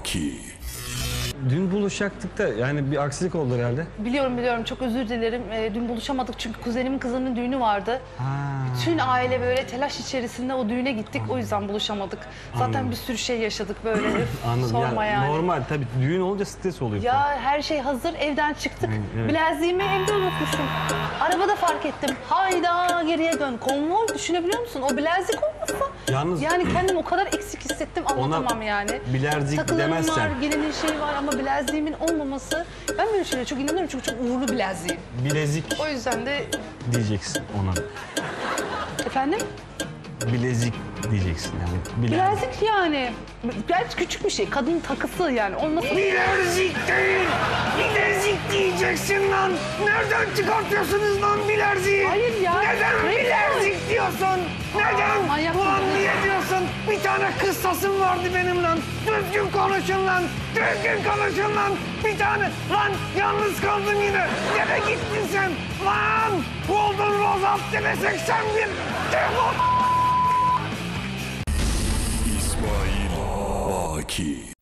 Baki. Dün buluşacaktık da yani bir aksilik oldu herhalde. Biliyorum biliyorum çok özür dilerim. Ee, dün buluşamadık çünkü kuzenimin kızının düğünü vardı. Ha. Bütün aile böyle telaş içerisinde o düğüne gittik. O yüzden buluşamadık. Zaten Anladım. bir sürü şey yaşadık böyle. Anladım. Sorma yani. Normal tabii düğün olunca stres oluyor. Ya her şey hazır evden çıktık. evet. Bileziğimi evde unutmuşum. Arabada fark ettim. Hayda geriye dön. Konvoy düşünebiliyor musun? O bilezik olmasa. Yalnız- Yani kendim o kadar eksik hissettim anlatamam yani. bilezik Takılarım demezsen. var, gelinin şeyi var ama bileziğimin olmaması. Ben böyle şeylere çok inanıyorum çünkü çok uğurlu bileziğim. Bilezik O yüzden de diyeceksin ona. Efendim Bilezik diyeceksin yani. Bilezik. bilezik yani. Gerçi küçük bir şey. Kadın takısı yani. Olmasa Bilezik değil, bilezik diyeceksin lan. Nereden çıkartıyorsunuz lan bilerziği? Hayır ya. Neden Ne bilerzik diyorsun? Neden? manyak Ulan niye diyorsun? Bir tane kıssasım vardı benim lan. Düzgün konuşun lan. Düzgün konuşun lan. Bir tane. Lan yalnız kaldım yine. Nereye gittin sen? Lan! Golden ustedes están bien Ismail Aki